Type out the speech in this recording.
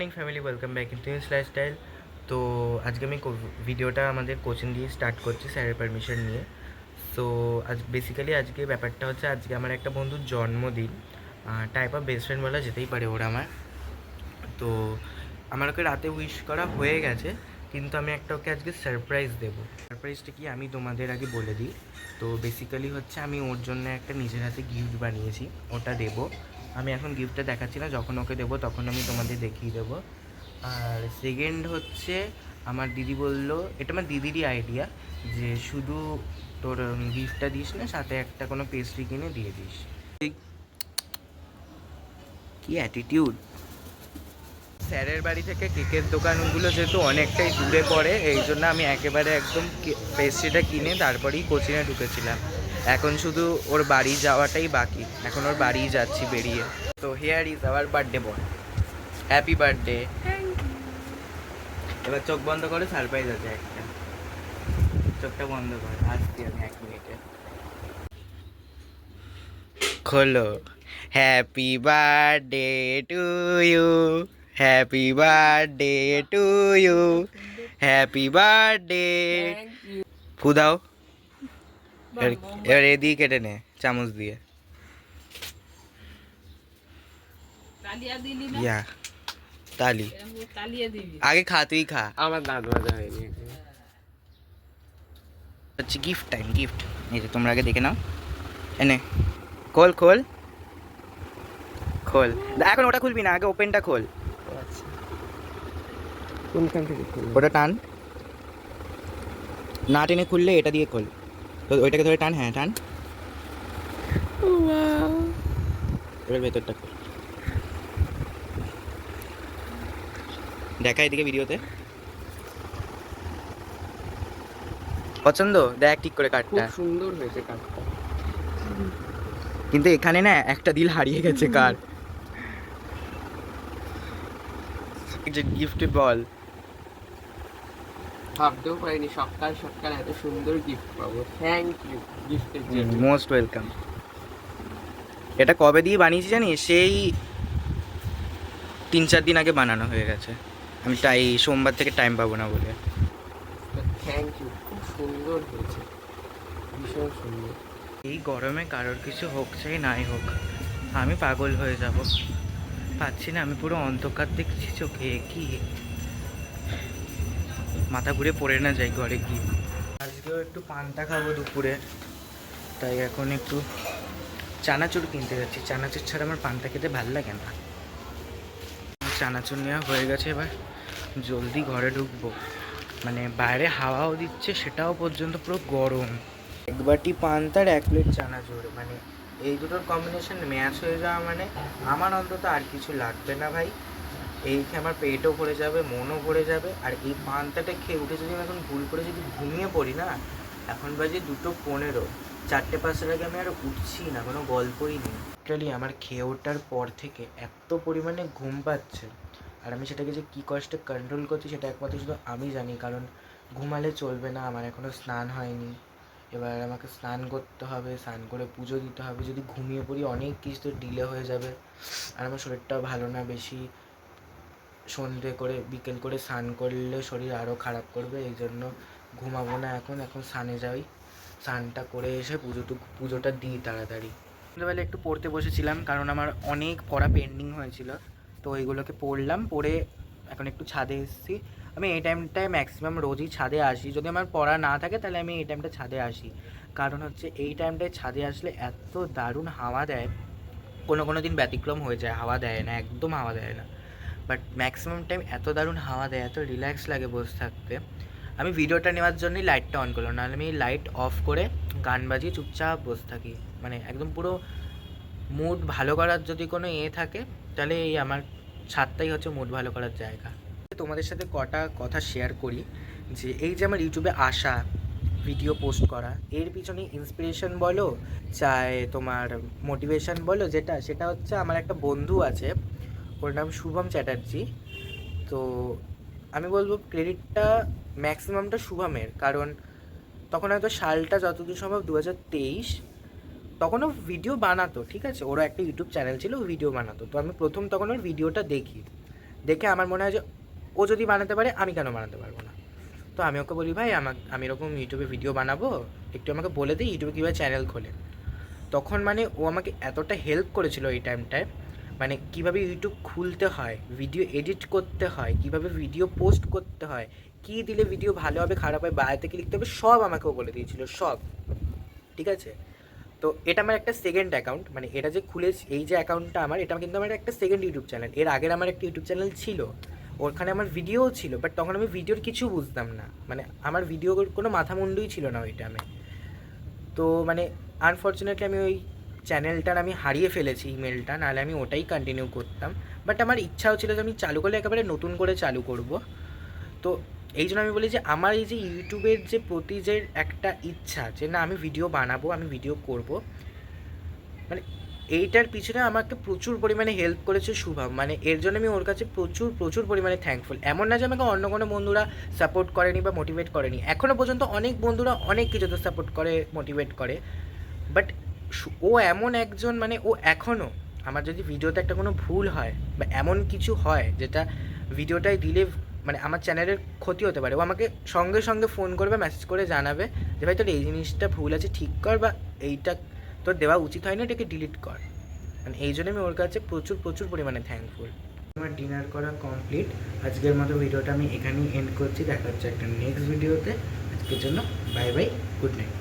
Morning family welcome back in to lifestyle তো আজকে আমি ভিডিওটা আমাদের কোচিং দিয়ে স্টার্ট করছি, স্যারের পারমিশন নিয়ে। সো আজ বেসিক্যালি আজকে ব্যাপারটা হচ্ছে, আজকে আমার একটা বন্ধুর জন্মদিন। টাইপ অফ বেস্ট ফ্রেন্ড বলা যেতেই পারে ওরা আমার। তো আমার ওকে রাতে উইশ করা হয়ে গেছে, কিন্তু আমি একটা ওকে আজকে সারপ্রাইজ দেবো। সারপ্রাইজটা কি আমি তোমাদের আগে বলে দিই। তো বেসিক্যালি হচ্ছে, আমি ওর জন্য একটা নিজের হাতে গিফট বানিয়েছি, ওটা দেবো। আমি এখন গিফটটা দেখাচ্ছি না, যখন ওকে দেবো তখন আমি তোমাদের দেখিয়ে দেবো। আর সেকেন্ড হচ্ছে, আমার দিদি বলল, এটা আমার দিদিরই আইডিয়া যে শুধু তোর গিফটটা দিস না, সাথে একটা কোনো পেস্ট্রি কিনে দিয়ে দিস। কি অ্যাটিটিউড স্যারের বাড়ি থেকে কেকের দোকানগুলো যেহেতু অনেকটাই দূরে পড়ে, এই জন্য আমি একেবারে একদম পেস্ট্রিটা কিনে তারপরেই কোচিংয়ে ঢুকেছিলাম। এখন শুধু ওর বাড়ি যাওয়াটাই বাকি। এখন ওর বাড়ি যাচ্ছি বেরিয়ে। তো here is our birthday boy happy birthday এবার চোখ বন্ধ করে সারপ্রাইজ আছে একটা। চোখটা বন্ধ কর আসছি আমি এক মিনিটে। খোলো। Happy birthday to you happy birthday to you happy birthday ফুদাও। এবার এবার এদিকে কেটে নে চামচ দিয়ে। ইয়া তালি। আগে খা তুই খা। আমার দাঁত মাজা হয়নি। হচ্ছে গিফট টাইম গিফট এই যে তোমরা আগে দেখে নাও। এনে খোল খোল। খোল। না, এখন ওটা খুলবি না আগে ওপেনটা খোল। আচ্ছা। কোনখান থেকে ওটা টান। না টেনে খুললে এটা দিয়ে খোল। তো ওইটাকে ধরে টান হ্যাঁ টান। এবার ভেতরটা খোল। দেখা এদিকে ভিডিওতে। পছন্দ? দেখ ঠিক করে খুব কাঠটা সুন্দর হয়েছে কাঠটা কিন্তু এখানে না একটা দিল হারিয়ে গেছে কার। যে গিফট বল ভাবতেও পারিনি সকাল সকাল এত সুন্দর গিফট পাবো। থ্যাংক ইউ গিফটের জন্য। মোস্ট ওয়েলকাম এটা কবে দিয়ে বানিয়েছি জানিস? সেই তিন চার দিন আগে বানানো হয়ে গেছে। আমি তাই সোমবার থেকে টাইম পাবো না বলে। থ্যাংক ইউ খুব সুন্দর হয়েছে। ভীষণ সুন্দর। এই গরমে কারোর কিছু হোক চাই নাই হোক আমি পাগল হয়ে যাব। পাচ্ছি না আমি পুরো অন্ধকার দেখছি চোখে কি? মাথা ঘুরে পড়ে না যাই ঘরে গিয়ে। আজকেও একটু পান্তা খাব দুপুরে, তাই এখন একটু চানাচুর কিনতে যাচ্ছি। চানাচুর ছাড়া আমার পান্তা খেতে ভালো লাগে না। চানাচুর নেওয়া হয়ে গেছে এবার, জলদি ঘরে ঢুকবো। মানে বাইরে হাওয়াও দিচ্ছে, সেটাও পর্যন্ত পুরো গরম। এক বাটি পান্তার এক প্লেট চানাচুর মানে এই দুটোর কম্বিনেশন ম্যাচ হয়ে যাওয়া মানে আমার অন্তত আর কিছু লাগবে না ভাই। এই খেয়ে আমার পেটও ভরে যাবে, মনও ভরে যাবে? আর এই পান্তাটা খেয়ে উঠে যদি আমি এখন ভুল করে যদি ঘুমিয়ে পড়ি না? এখন বাজে দুটো পনেরো। চারটে পাঁচটার আগে আমি আর উঠছি না, কোনো গল্পই নেই। অ্যাকচুয়ালি আমার খেয়ে ওঠার পর থেকে এত পরিমাণে ঘুম পাচ্ছে। আর আমি সেটাকে যে কী কষ্টে কন্ট্রোল করছি সেটা একমাত্র শুধু আমি জানি, কারণ ঘুমালে চলবে না, আমার এখনও স্নান হয়নি। এবার আমাকে স্নান করতে হবে, স্নান করে পুজো দিতে হবে। যদি ঘুমিয়ে পড়ি অনেক কিছু তো ডিলে হয়ে যাবে। আর আমার শরীরটাও ভালো না বেশি। সন্ধে করে, বিকেল করে স্নান করলে শরীর আরও খারাপ করবে, এই জন্য ঘুমাবো না এখন এখন স্নানে যাই। স্নানটা করে এসে পুজোটু পুজোটা দিই তাড়াতাড়ি। সন্ধ্যেবেলা একটু পড়তে বসেছিলাম, কারণ আমার অনেক পড়া পেন্ডিং হয়েছিল, তো ওইগুলোকে পড়লাম, পড়ে এখন একটু ছাদে এসেছি। আমি এই টাইমটায় ম্যাক্সিমাম রোজই ছাদে আসি। যদি আমার পড়া না থাকে, তাহলে আমি এই টাইমটা ছাদে আসি। কারণ হচ্ছে এই টাইমটায় ছাদে আসলে এত দারুণ হাওয়া দেয়, কোনো কোনো দিন ব্যতিক্রম হয়ে যায়, হাওয়া দেয় না, একদম হাওয়া দেয় না। বাট ম্যাক্সিমাম টাইম এত দারুণ হাওয়া দেয়, এত রিল্যাক্স লাগে বসে থাকতে। আমি ভিডিওটা নেওয়ার জন্যই লাইটটা অন করলাম, নাহলে আমি লাইট অফ করে গান বাজিয়ে চুপচাপ বসে থাকি। মানে একদম পুরো মুড ভালো করার যদি কোনো এ থাকে, তাহলে এই আমার ছাদটাই হচ্ছে মুড ভালো করার জায়গা। তোমাদের সাথে কটা কথা শেয়ার করি, যে এই যে আমার ইউটিউবে আসা ভিডিও পোস্ট করা, এর পিছনে ইন্সপিরেশন বলো চাই তোমার মোটিভেশন বলো, যেটা, সেটা হচ্ছে আমার একটা বন্ধু আছে ওর নাম শুভম চ্যাটার্জি। তো আমি বলব ক্রেডিটটা, ম্যাক্সিমামটা শুভমের। কারণ তখন হয়তো সালটা যতদূর সম্ভব দু হাজার তেইশ, তখনও ভিডিও বানাতো, ঠিক আছে? ওরও একটা ইউটিউব চ্যানেল ছিল ভিডিও বানাতো। তো আমি প্রথম তখন ওর ভিডিওটা দেখি। দেখে আমার মনে হয় যে, ও যদি বানাতে পারে, আমি কেন বানাতে পারব না? তো আমি ওকে বলি, ভাই, আমাকে, আমি এরকম ইউটিউবে ভিডিও বানাবো, একটু আমাকে বলে দিই ইউটিউবে কীভাবে চ্যানেল খোলে? তখন মানে ও আমাকে এতটা হেল্প করেছিল এই টাইমটায় মানে কীভাবে ইউটিউব খুলতে হয় ভিডিও এডিট করতে হয়, কীভাবে ভিডিও পোস্ট করতে হয়, কী দিলে ভিডিও ভালো হবে, খারাপ হয় বাইরে থেকে লিখতে হবে, সব আমাকে ও বলে দিয়েছিল, সব। ঠিক আছে? তো এটা আমার একটা সেকেন্ড অ্যাকাউন্ট মানে এটা যে খুলে এই যে অ্যাকাউন্টটা আমার, এটা কিন্তু আমার একটা সেকেন্ড ইউটিউব চ্যানেল এর আগের আমার একটা ইউটিউব চ্যানেল ছিল, ওখানে আমার ভিডিও ছিল বাট তখন আমি ভিডিওর কিছু বুঝতাম না। মানে আমার ভিডিওর কোনো মাথা মুন্ডুই ছিল না ওই টাইমে তো মানে আনফর্চুনেটলি আমি ওই চ্যানেলটার আমি হারিয়ে ফেলেছি ইমেলটা নাহলে আমি ওটাই কন্টিনিউ করতাম। বাট আমার ইচ্ছাও ছিল যে আমি চালু করলে একেবারে নতুন করে চালু করব। তো এই জন্য আমি বলি যে আমার এই যে ইউটিউবের যে প্রতি যে একটা ইচ্ছা যে না, আমি ভিডিও বানাবো, আমি ভিডিও করব মানে এইটার পিছনে আমাকে প্রচুর পরিমাণে হেল্প করেছে শুভম। মানে এর জন্য আমি ওর কাছে প্রচুর প্রচুর পরিমাণে থ্যাঙ্কফুল এমন না যে আমাকে অন্য কোনো বন্ধুরা সাপোর্ট করেনি বা মোটিভেট করেনি। এখনও পর্যন্ত অনেক বন্ধুরা অনেক কিছুতে সাপোর্ট করে মোটিভেট করে। বাট ও এমন একজন মানে ও এখনও আমার যদি ভিডিওতে একটা কোনো ভুল হয় বা এমন কিছু হয় যেটা ভিডিওটাই দিলে মানে আমার চ্যানেলের ক্ষতি হতে পারে, ও আমাকে সঙ্গে সঙ্গে ফোন করবে মেসেজ করে জানাবে যে, ভাই, তোর এই জিনিসটা ভুল আছে, ঠিক কর বা এইটা তোর দেওয়া উচিত হয়নি, এটাকে ডিলিট কর। মানে এই জন্য আমি ওর কাছে প্রচুর প্রচুর পরিমাণে থ্যাঙ্কফুল আমার ডিনার করা কমপ্লিট আজকের মতো ভিডিওটা আমি এখানেই এন্ড করছি। দেখা হচ্ছে একটা নেক্সট ভিডিওতে আজকের জন্য বাই বাই গুড নাইট